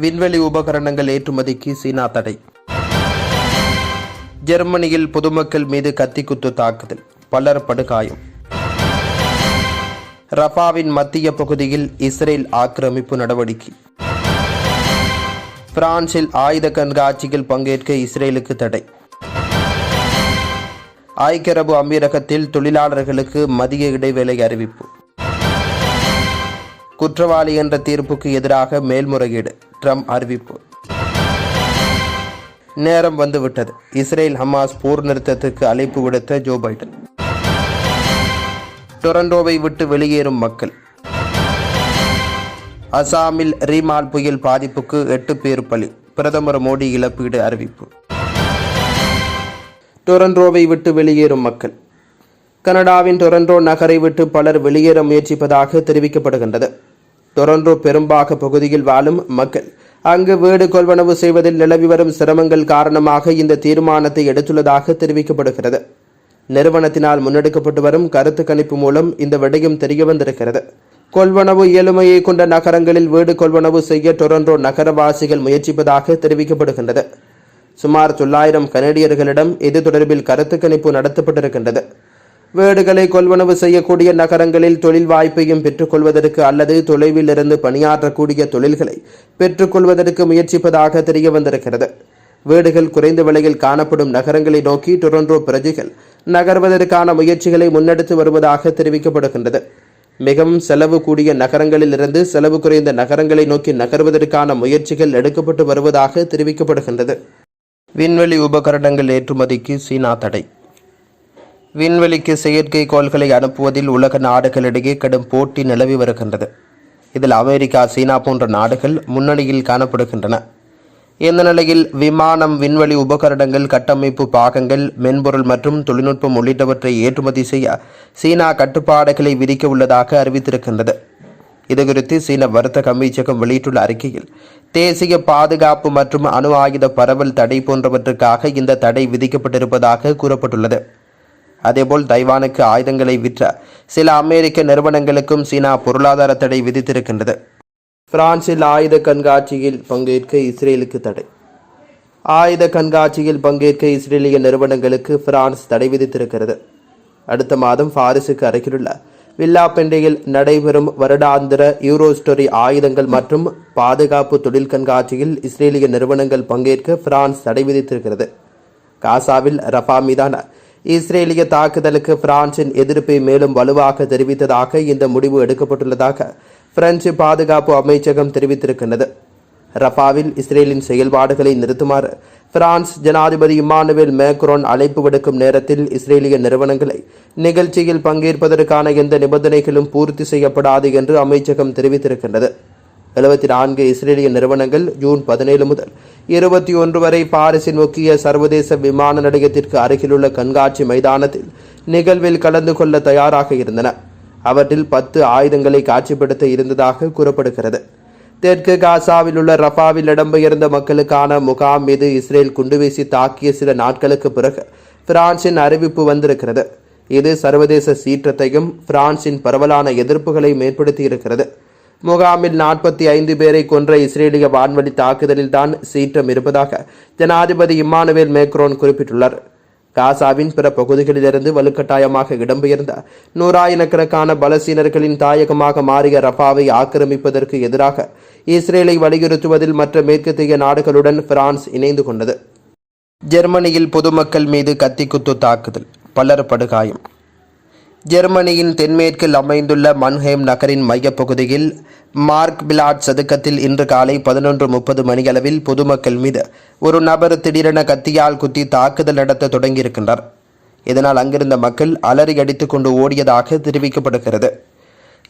விண்வெளி உபகரணங்கள் ஏற்றுமதிக்கு சீனா தடை. ஜெர்மனியில் பொதுமக்கள் மீது கத்திக்குத்து தாக்குதல். பலர் படுகாயம். ரஃபாவின் மத்திய பகுதியில் இஸ்ரேல் ஆக்கிரமிப்பு நடவடிக்கை. பிரான்சில் ஆயுத கண்காட்சியில் பங்கேற்க இஸ்ரேலுக்கு தடை. ஐக்கிய அரபு அமீரகத்தில் தொழிலாளர்களுக்கு மதிய இடைவேளை அறிவிப்பு. குற்றவாளி என்ற தீர்ப்புக்கு எதிராக மேல்முறையீடு. ட்ரம்ப் அறிவிப்பு. நேரம் வந்துவிட்டது. இஸ்ரேல் ஹமாஸ் போர் நிறுத்தத்துக்கு அழைப்பு விடுத்த ஜோ பைடன். டொரண்டோவை விட்டு வெளியேறும் மக்கள். அசாமில் ரீமால் புயல் பாதிப்புக்கு எட்டு பேர் பலி. பிரதமர் மோடி இழப்பீடு அறிவிப்பு. டொரண்டோவை விட்டு வெளியேறும் மக்கள். கனடாவின் டொரண்டோ நகரை விட்டு பலர் வெளியேற முயற்சிப்பதாக தெரிவிக்கப்படுகின்றது. டொரண்டோ பெரும்பாக பகுதியில் வாழும் மக்கள். அங்கு வீடு கொள்வனவு செய்வதில் நிலவி வரும் சிரமங்கள் காரணமாக இந்த தீர்மானத்தை எடுத்துள்ளதாக தெரிவிக்கப்படுகிறது. நிறுவனத்தினால் முன்னெடுக்கப்பட்டு வரும் கருத்து கணிப்பு மூலம் இந்த விடயம் தெரிய வந்திருக்கிறது. கொள்வனவு இயலுமையை கொண்ட நகரங்களில் வீடு கொள்வனவு செய்ய டொரண்டோ நகரவாசிகள் முயற்சிப்பதாக தெரிவிக்கப்படுகின்றது. சுமார் தொள்ளாயிரம் கனடியர்களிடம் இது தொடர்பில் கருத்து கணிப்பு நடத்தப்பட்டிருக்கின்றது. வீடுகளை கொள்வனவு செய்யக்கூடிய நகரங்களில் தொழில் வாய்ப்பையும் பெற்றுக்கொள்வதற்கு அல்லது தொலைவில் இருந்து பணியாற்றக்கூடிய தொழில்களை பெற்றுக்கொள்வதற்கு முயற்சிப்பதாக தெரிய வந்திருக்கிறது. வீடுகள் குறைந்த விலையில் காணப்படும் நகரங்களை நோக்கி டொரண்டோ பிரஜைகள் நகர்வதற்கான முயற்சிகளை முன்னெடுத்து வருவதாக தெரிவிக்கப்படுகின்றது. மிகவும் செலவு கூடிய நகரங்களிலிருந்து செலவு குறைந்த நகரங்களை நோக்கி நகர்வதற்கான முயற்சிகள் எடுக்கப்பட்டு வருவதாக தெரிவிக்கப்படுகின்றது. விண்வெளி உபகரணங்கள் ஏற்றுமதிக்கு சீனா தடை. விண்வெளிக்கு செயற்கைக்கோள்களை அனுப்புவதில் உலக நாடுகளிடையே கடும் போட்டி நிலவி வருகின்றது. இதில் அமெரிக்கா சீனா போன்ற நாடுகள் முன்னணியில் காணப்படுகின்றன. இந்த நிலையில் விமானம் விண்வெளி உபகரணங்கள் கட்டமைப்பு பாகங்கள் மென்பொருள் மற்றும் தொழில்நுட்பம் உள்ளிட்டவற்றை ஏற்றுமதி செய்ய சீனா கட்டுப்பாடுகளை விதிக்க உள்ளதாக அறிவித்திருக்கின்றது. இதுகுறித்து சீன வர்த்தக அமைச்சகம் வெளியிட்டுள்ள அறிக்கையில் தேசிய பாதுகாப்பு மற்றும் அணு ஆயுத பரவல் தடை போன்றவற்றுக்காக இந்த தடை விதிக்கப்பட்டிருப்பதாக கூறப்பட்டுள்ளது. அதேபோல் தைவானுக்கு ஆயுதங்களை விற்ற சில அமெரிக்க நிறுவனங்களுக்கும் சீனா பொருளாதார தடை விதித்திருக்கின்றது. பிரான்சில் ஆயுத கண்காட்சியில் பங்கேற்க இஸ்ரேலுக்கு தடை. ஆயுத கண்காட்சியில் பங்கேற்க இஸ்ரேலிய நிறுவனங்களுக்கு பிரான்ஸ் தடை விதித்திருக்கிறது. அடுத்த மாதம் பாரிஸுக்கு அருகிலுள்ள வில்லாப்பெண்டையில் நடைபெறும் வருடாந்திர யூரோஸ்டோரி ஆயுதங்கள் மற்றும் பாதுகாப்பு தொழில் கண்காட்சியில் இஸ்ரேலிய நிறுவனங்கள் பங்கேற்க பிரான்ஸ் தடை விதித்திருக்கிறது. காசாவில் ரஃபா மீதான இஸ்ரேலிய தாக்குதலுக்கு பிரான்சின் எதிர்ப்பை மேலும் வலுவாக தெரிவித்ததாக இந்த முடிவு எடுக்கப்பட்டுள்ளதாக பிரெஞ்சு பாதுகாப்பு அமைச்சகம் தெரிவித்திருக்கின்றது. ரஃபாவில் இஸ்ரேலின் செயல்பாடுகளை நிறுத்துமாறு பிரான்ஸ் ஜனாதிபதி இம்மானுவேல் மேக்ரோன் அழைப்பு விடுக்கும் நேரத்தில் இஸ்ரேலிய நிறுவனங்களை நிகழ்ச்சியில் பங்கேற்பதற்கான எந்த நிபந்தனைகளும் பூர்த்தி செய்யப்படாது என்று அமைச்சகம் தெரிவித்திருக்கின்றது. எழுபத்தி நான்கு இஸ்ரேலிய நிறுவனங்கள் ஜூன் பதினேழு முதல் இருபத்தி ஒன்று வரை பாரிஸின் முக்கிய சர்வதேச விமான நிலையத்திற்கு அருகிலுள்ள கண்காட்சி மைதானத்தில் நிகழ்வில் கலந்து கொள்ள தயாராக இருந்தன. அவற்றில் பத்து ஆயுதங்களை காட்சிப்படுத்த இருந்ததாக கூறப்படுகிறது. தெற்கு காசாவில் உள்ள ரஃபாவில் இடம்பெயர்ந்த மக்களுக்கான முகாம் மீது இஸ்ரேல் குண்டுவீசி தாக்கிய சில நாட்களுக்கு பிறகு பிரான்சின் அறிவிப்பு வந்திருக்கிறது. இது சர்வதேச சீற்றத்தையும் பிரான்சின் பரவலான எதிர்ப்புகளையும் ஏற்படுத்தியிருக்கிறது முகாமில் நாற்பத்தி ஐந்து பேரை கொன்ற இஸ்ரேலிய வான்வழி தாக்குதலில் தான் சீற்றம் இருப்பதாக ஜனாதிபதி இம்மானுவேல் மேக்ரோன் குறிப்பிட்டுள்ளார். காசாவின் பிற பகுதிகளிலிருந்து வலுக்கட்டாயமாக இடம்பெயர்ந்த நூறாயிரக்கணக்கான பலசீனர்களின் தாயகமாக மாறிய ரஃபாவை ஆக்கிரமிப்பதற்கு எதிராக இஸ்ரேலை வலியுறுத்துவதில் மற்ற மேற்கத்திய நாடுகளுடன் பிரான்ஸ் இணைந்து கொண்டது. ஜெர்மனியில் பொதுமக்கள் மீது கத்திக்குத்து தாக்குதல் பலர் படுகாயம் ஜெர்மனியின் தென்மேற்கில் அமைந்துள்ள மன்ஹேம் நகரின் மையப்பகுதியில் மார்க் பிலாட் சதுக்கத்தில் இன்று காலை பதினொன்று முப்பது மணியளவில் பொதுமக்கள் மீது ஒரு நபர் திடீரென கத்தியால் குத்தி தாக்குதல் நடத்த தொடங்கியிருக்கின்றார். இதனால் அங்கிருந்த மக்கள் அலறி அடித்துக்கொண்டு ஓடியதாக தெரிவிக்கப்படுகிறது.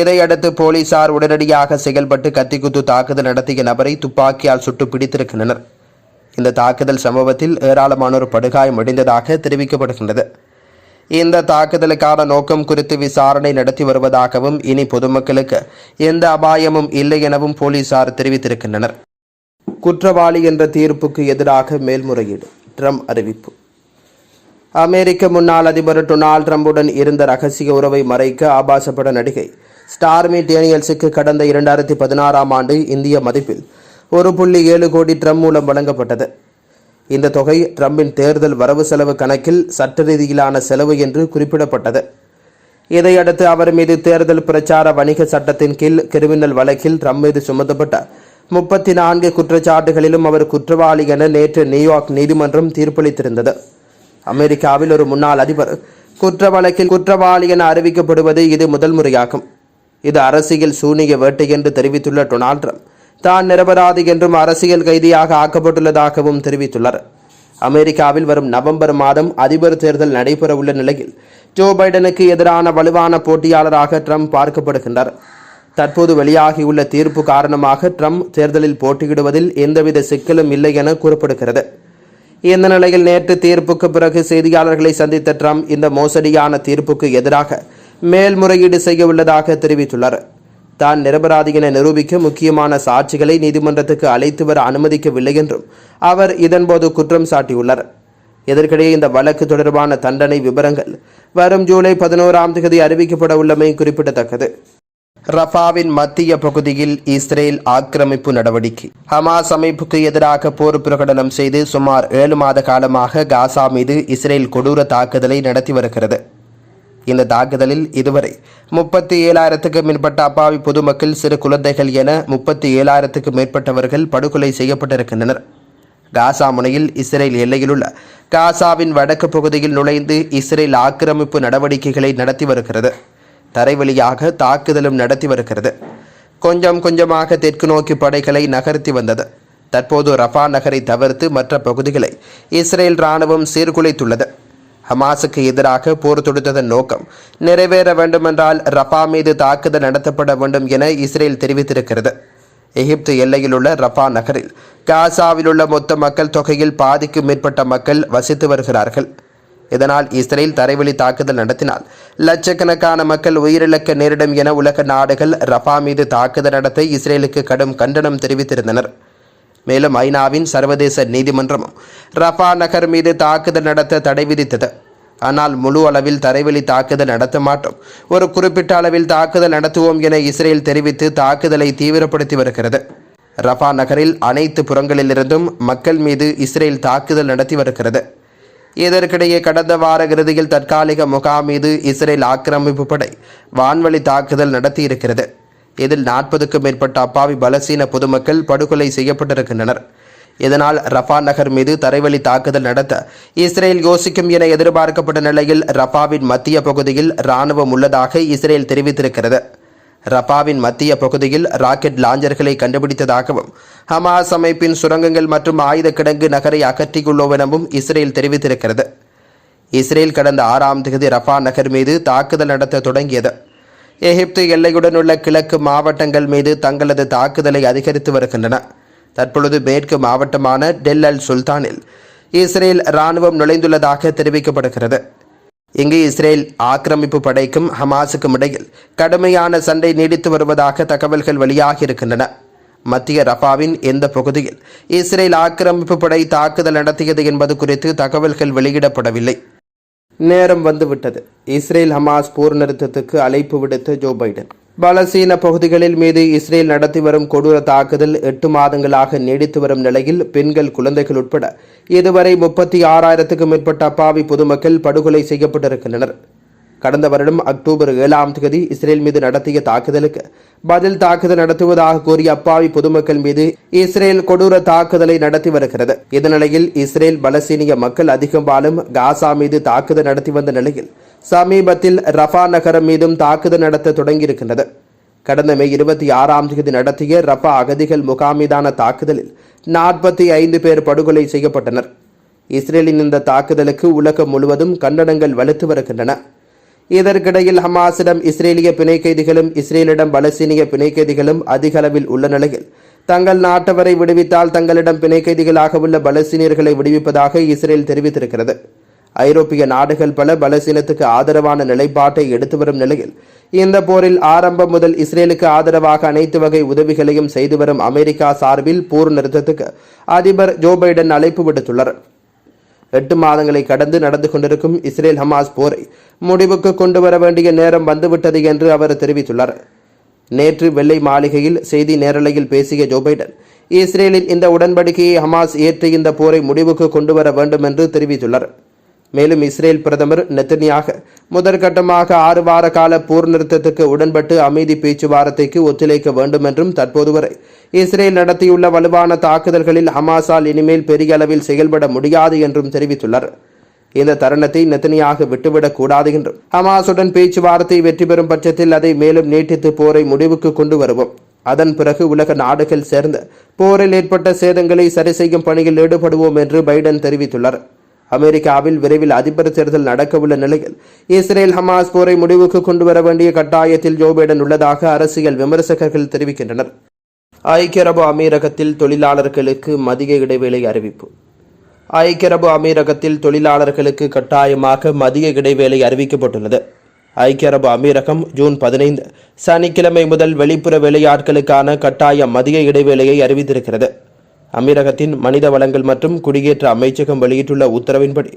இதையடுத்து போலீசார் உடனடியாக செயல்பட்டு கத்திக்குத்து தாக்குதல் நடத்திய நபரை துப்பாக்கியால் சுட்டு பிடித்திருக்கின்றனர். இந்த தாக்குதல் சம்பவத்தில் ஏராளமானோர் படுகாயம் அடைந்ததாக தெரிவிக்கப்படுகின்றது. இந்த தாக்குதலுக்கான நோக்கம் குறித்து விசாரணை நடத்தி வருவதாகவும் இனி பொதுமக்களுக்கு எந்த அபாயமும் இல்லை எனவும் போலீசார் தெரிவித்திருக்கின்றனர். குற்றவாளி என்ற தீர்ப்புக்கு எதிராக மேல்முறையீடு. ட்ரம்ப் அறிவிப்பு. அமெரிக்க முன்னாள் அதிபர் டொனால்ட் ட்ரம்புடன் இருந்த ரகசிய உறவை மறைக்க ஆபாசப்பட நடிகை ஸ்டார்மி டேனியல்ஸுக்கு கடந்த இரண்டாயிரத்தி பதினாறாம் ஆண்டு இந்திய மதிப்பில் ஒரு புள்ளி ஏழு கோடி ட்ரம் மூலம் வழங்கப்பட்டது. இந்த தொகை ட்ரம்பின் தேர்தல் வரவு செலவு கணக்கில் சட்ட ரீதியிலான செலவு என்று குறிப்பிடப்பட்டது. இதையடுத்து அவர் மீது தேர்தல் பிரச்சார வணிக சட்டத்தின் கீழ் கிரிமினல் வழக்கில் ட்ரம்ப் மீது சுமத்தப்பட்ட முப்பத்தி நான்கு குற்றச்சாட்டுகளிலும் அவர் குற்றவாளி என நேற்று நியூயார்க் நீதிமன்றம் தீர்ப்பளித்திருந்தது. அமெரிக்காவில் ஒரு முன்னாள் அதிபர் குற்ற வழக்கில் குற்றவாளி என அறிவிக்கப்படுவது இது முதல் முறையாகும். இது அரசியல் சூனிய வேட்டை என்று தெரிவித்துள்ள டொனால்ட் ட்ரம்ப். தான் நிரபராதி என்றும் அரசியல் கைதியாக ஆக்கப்பட்டுள்ளதாகவும் தெரிவித்துள்ளார் அமெரிக்காவில் வரும் நவம்பர் மாதம் அதிபர் தேர்தல் நடைபெறவுள்ள நிலையில் ஜோ பைடனுக்கு எதிரான வலுவான போட்டியாளராக ட்ரம்ப் பார்க்கப்படுகின்றார். தற்போது வெளியாகியுள்ள தீர்ப்பு காரணமாக ட்ரம்ப் தேர்தலில் போட்டியிடுவதில் எந்தவித சிக்கலும் இல்லை என கூறப்படுகிறது. இந்த நிலையில் நேற்று தீர்ப்புக்கு பிறகு செய்தியாளர்களை சந்தித்த ட்ரம்ப் இந்த மோசடியான தீர்ப்புக்கு எதிராக மேல்முறையீடு செய்ய உள்ளதாக தெரிவித்துள்ளார். தான் நிரபராதி என நிரூபிக்க முக்கியமான சாட்சிகளை நீதிமன்றத்துக்கு அழைத்து வர அனுமதிக்கவில்லை என்றும் அவர் இதன்போது குற்றம் சாட்டியுள்ளார். இதற்கிடையே இந்த வழக்கு தொடர்பான தண்டனை விவரங்கள் வரும் ஜூலை பதினோராம் தேதி அறிவிக்கப்பட உள்ளமை குறிப்பிடத்தக்கது. ரஃபாவின் மத்திய பகுதியில் இஸ்ரேல் ஆக்கிரமிப்பு நடவடிக்கை. ஹமாஸ் அமைப்புக்கு எதிராக போர் பிரகடனம் செய்து சுமார் ஏழு மாத காலமாக காசா மீது இஸ்ரேல் கொடூர தாக்குதலை நடத்தி வருகிறது. இந்த தாக்குதலில் இதுவரை முப்பத்தி ஏழாயிரத்துக்கு மேற்பட்ட அப்பாவி பொதுமக்கள் சிறு குழந்தைகள் என முப்பத்தி ஏழாயிரத்துக்கு மேற்பட்டவர்கள் படுகொலை செய்யப்பட்டிருக்கின்றனர். காசா முனையில் இஸ்ரேல் எல்லையிலுள்ள காசாவின் வடக்கு பகுதியில் நுழைந்து இஸ்ரேல் ஆக்கிரமிப்பு நடவடிக்கைகளை நடத்தி வருகிறது. தரைவழியாக தாக்குதலும் நடத்தி வருகிறது. கொஞ்சம் கொஞ்சமாக தெற்கு நோக்கி படைகளை நகர்த்தி வந்தது. தற்போது ரஃபா நகரை தவிர்த்து மற்ற பகுதிகளை இஸ்ரேல் ராணுவம் சீர்குலைத்துள்ளது. ஹமாஸுக்கு எதிராக போர் தொடுத்ததன் நோக்கம் நிறைவேற வேண்டுமென்றால் ரஃபா மீது தாக்குதல் நடத்தப்பட வேண்டும் என இஸ்ரேல் தெரிவித்திருக்கிறது. எகிப்து எல்லையில் உள்ள ரஃபா நகரில் காசாவில் உள்ள மொத்த மக்கள் தொகையில் பாதிக்கும் மேற்பட்ட மக்கள் வசித்து வருகிறார்கள். இதனால் இஸ்ரேல் தரைவழி தாக்குதல் நடத்தினால் லட்சக்கணக்கான மக்கள் உயிரிழக்க நேரிடும் என உலக நாடுகள் ரஃபா மீது தாக்குதல் நடத்த இஸ்ரேலுக்கு கடும் கண்டனம் தெரிவித்திருந்தனர். மேலும் ஐநாவின் சர்வதேச நீதிமன்றமும் ரஃபா நகர் மீது தாக்குதல் நடத்த தடை விதித்தது. ஆனால் முழு அளவில் தரைவழி தாக்குதல் நடத்த மாட்டோம். ஒரு குறிப்பிட்ட அளவில் தாக்குதல் நடத்துவோம் என இஸ்ரேல் தெரிவித்து தாக்குதலை தீவிரப்படுத்தி வருகிறது. ரஃபா நகரில் அனைத்து புறங்களிலிருந்தும் மக்கள் மீது இஸ்ரேல் தாக்குதல் நடத்தி வருகிறது. இதற்கிடையே கடந்த வார இறுதியில் தற்காலிக முகாம் மீது இஸ்ரேல் ஆக்கிரமிப்பு படை வான்வழி தாக்குதல் நடத்தியிருக்கிறது. இதில் நாற்பதுக்கும் மேற்பட்ட அப்பாவி பலசீன பொதுமக்கள் படுகொலை செய்யப்பட்டிருக்கின்றனர். இதனால் ரஃபா நகர் மீது தரைவழி தாக்குதல் நடத்த இஸ்ரேல் யோசிக்கும் என எதிர்பார்க்கப்பட்ட நிலையில் ரஃபாவின் மத்திய பகுதியில் இராணுவம் உள்ளதாக இஸ்ரேல் தெரிவித்திருக்கிறது. ரஃபாவின் மத்திய பகுதியில் ராக்கெட் லாஞ்சர்களை கண்டுபிடித்ததாகவும் ஹமாஸ் அமைப்பின் சுரங்கங்கள் மற்றும் ஆயுத கிடங்கு நகரை அகற்றியுள்ளோவெனவும் இஸ்ரேல் தெரிவித்திருக்கிறது. இஸ்ரேல் கடந்த ஆறாம் தேதி ரஃபா நகர் மீது தாக்குதல் நடத்த தொடங்கியது. எகிப்து எல்லையுடன் உள்ள கிழக்கு மாவட்டங்கள் மீது தங்களது தாக்குதலை அதிகரித்து வருகின்றன. தற்பொழுது மேற்கு மாவட்டமான டெல் அல் சுல்தானில் இஸ்ரேல் இராணுவம் நுழைந்துள்ளதாக தெரிவிக்கப்படுகிறது. இங்கு இஸ்ரேல் ஆக்கிரமிப்பு படைக்கும் ஹமாஸுக்கும் இடையில் கடுமையான சண்டை நீடித்து வருவதாக தகவல்கள் வெளியாகி இருக்கின்றன. மத்திய ரஃபாவின் எந்த பகுதியில் இஸ்ரேல் ஆக்கிரமிப்பு படை தாக்குதல் நடத்தியது என்பது குறித்து தகவல்கள் வெளியிடப்படவில்லை. நேரம் வந்துவிட்டது. இஸ்ரேல் ஹமாஸ் போர் நிறுத்தத்துக்கு அழைப்பு விடுத்த ஜோ பைடன். பலசீன பகுதிகளில் மீது இஸ்ரேல் நடத்தி வரும் கொடூர தாக்குதல் எட்டு மாதங்களாக நீடித்து வரும் நிலையில் பெண்கள் குழந்தைகள் உட்பட இதுவரை முப்பத்தி ஆறாயிரத்துக்கும் மேற்பட்ட அப்பாவி பொதுமக்கள் படுகொலை செய்யப்பட்டிருக்கின்றனர். கடந்த வருடம் அக்டோபர் ஏழாம் தேதி இஸ்ரேல் மீது நடத்திய தாக்குதலுக்கு பதில் தாக்குதல் நடத்துவதாக கூறிய அப்பாவி பொதுமக்கள் மீது இஸ்ரேல் கொடூர தாக்குதலை நடத்தி வருகிறது. இந்த நிலையில் இஸ்ரேல் பலஸ்தீனிய மக்கள் அதிகம் வாழும் காசா மீது தாக்குதல் நடத்தி வந்த நிலையில் சமீபத்தில் ரஃபா நகரம் மீதும் தாக்குதல் நடத்த தொடங்கியிருக்கின்றது. கடந்த மே இருபத்தி ஆறாம் தேதி நடத்திய ரஃபா அகதிகள் முகாமீதான தாக்குதலில் நாற்பத்தி ஐந்து பேர் படுகொலை செய்யப்பட்டனர். இஸ்ரேலின் இந்த தாக்குதலுக்கு உலகம் முழுவதும் கண்டனங்கள் வலுத்து வருகின்றன. இதற்கிடையில் ஹமாஸிடம் இஸ்ரேலிய பிணை கைதிகளும் இஸ்ரேலிடம் பலஸ்தீனிய பிணை கைதிகளும் அதிக அளவில் உள்ள நிலையில். தங்கள் நாட்டவரை விடுவித்தால் தங்களிடம் பிணை கைதிகளாக உள்ள பலஸ்தீனியர்களை விடுவிப்பதாக இஸ்ரேல் தெரிவித்திருக்கிறது. ஐரோப்பிய நாடுகள் பல பலஸ்தீனத்துக்கு ஆதரவான நிலைப்பாட்டை எடுத்து வரும் நிலையில் இந்த போரில் ஆரம்பம் முதல் இஸ்ரேலுக்கு ஆதரவாக அனைத்து வகை உதவிகளையும் செய்து வரும் அமெரிக்கா சார்பில் போர் நிறுத்தத்துக்கு அதிபர் ஜோ பைடன் அழைப்பு விடுத்துள்ளார். எட்டு மாதங்களை கடந்து நடந்து கொண்டிருக்கும் இஸ்ரேல் ஹமாஸ் போரை முடிவுக்கு கொண்டு வர வேண்டிய நேரம் வந்துவிட்டது என்று அவர் தெரிவித்துள்ளார். நேற்று வெள்ளை மாளிகையில் செய்தி நேரலையில் பேசிய ஜோ பைடன் இஸ்ரேலின் இந்த உடன்படிக்கையை ஹமாஸ் ஏற்று இந்த போரை முடிவுக்கு கொண்டு வர வேண்டும் என்று தெரிவித்துள்ளார். மேலும் இஸ்ரேல் பிரதமர் நெத்தனியாக முதற்கட்டமாக ஆறு வார கால போர் நிறுத்தத்துக்கு உடன்பட்டு அமைதி பேச்சுவார்த்தைக்கு ஒத்துழைக்க வேண்டும் என்றும் தற்போது வரை இஸ்ரேல் நடத்தியுள்ள வலுவான தாக்குதல்களில் ஹமாஸால் இனிமேல் பெரிய அளவில் செயல்பட முடியாது என்றும் தெரிவித்துள்ளார் இந்த தருணத்தை நெத்தனியாக விட்டுவிடக் கூடாது என்றும். ஹமாஸுடன் பேச்சுவார்த்தை வெற்றி பெறும் பட்சத்தில் அதை மேலும் நீட்டித்து போரை முடிவுக்கு கொண்டு வருவோம். அதன் பிறகு உலக நாடுகள் சேர்ந்து போரில் ஏற்பட்ட சேதங்களை சரி செய்யும் பணியில் ஈடுபடுவோம் என்று பைடன் தெரிவித்துள்ளார். அமெரிக்காவில் விரைவில் அதிபர் தேர்தல் நடக்கவுள்ள நிலையில் இஸ்ரேல் ஹமாஸ் போரை முடிவுக்கு கொண்டு வர வேண்டிய கட்டாயத்தில் ஜோ பைடன் உள்ளதாக அரசியல் விமர்சகர்கள் தெரிவிக்கின்றனர். ஐக்கிய அரபு அமீரகத்தில் தொழிலாளர்களுக்கு மதிய இடைவேளை அறிவிப்பு. ஐக்கிய அரபு அமீரகத்தில் தொழிலாளர்களுக்கு கட்டாயமாக மதிய இடைவேளை அறிவிக்கப்பட்டுள்ளது. ஐக்கிய அரபு அமீரகம் ஜூன் பதினைந்து சனிக்கிழமை முதல் வெளிப்புற வேலையாட்களுக்கான கட்டாய மதிய இடைவேளையை அறிவித்திருக்கிறது. அமீரகத்தின் மனித வளங்கள் மற்றும் குடியேற்ற அமைச்சகம் வெளியிட்டுள்ள உத்தரவின்படி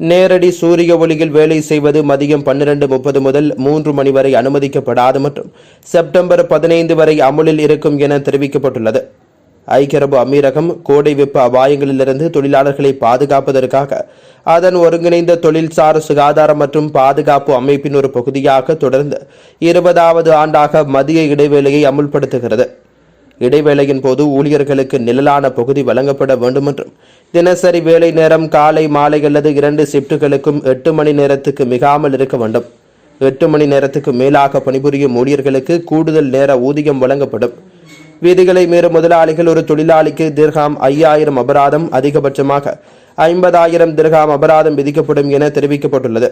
நேரடி சூரிய ஒளியில் வேலை செய்வது மதியம் பன்னிரண்டு முப்பது முதல் மூன்று மணி வரை அனுமதிக்கப்படாது மற்றும் செப்டம்பர் பதினைந்து வரை அமுலில் இருக்கும் என தெரிவிக்கப்பட்டுள்ளது. ஐக்கிய அரபு அமீரகம் கோடை வெப்ப அபாயங்களிலிருந்து தொழிலாளர்களை பாதுகாப்பதற்காக அதன் ஒருங்கிணைந்த தொழில்சார் சுகாதாரம் மற்றும் பாதுகாப்பு அமைப்பின் ஒரு பகுதியாக தொடர்ந்து இருபதாவது ஆண்டாக மதிய இடைவேளையை அமுல்படுத்துகிறது. இடைவேளையின் போது ஊழியர்களுக்கு நிழலான பகுதி வழங்கப்பட வேண்டுமென்றும் தினசரி வேலை நேரம் காலை மாலை அல்லது இரண்டு ஷிப்டுகளுக்கும் எட்டு மணி நேரத்துக்கு மிகாமல் இருக்க வேண்டும். எட்டு மணி நேரத்துக்கு மேலாக பணிபுரியும் ஊழியர்களுக்கு கூடுதல் நேர ஊதியம் வழங்கப்படும். விதிகளை மீறும் முதலாளிகள் ஒரு தொழிலாளிக்கு திர்காம் ஐயாயிரம் அபராதம் அதிகபட்சமாக ஐம்பதாயிரம் திர்காம் அபராதம் விதிக்கப்படும் என தெரிவிக்கப்பட்டுள்ளது.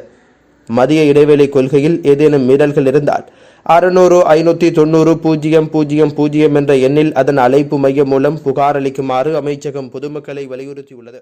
மதிய இடைவெளி கொள்கையில் ஏதேனும் மீறல்கள் இருந்தால் அறுநூறு ஐநூற்றி தொண்ணூறு பூஜ்ஜியம் பூஜ்ஜியம் பூஜ்ஜியம் என்ற எண்ணில் அதன் அழைப்பு மையம் மூலம் புகார் அளிக்குமாறு அமைச்சகம் பொதுமக்களை வலியுறுத்தியுள்ளது.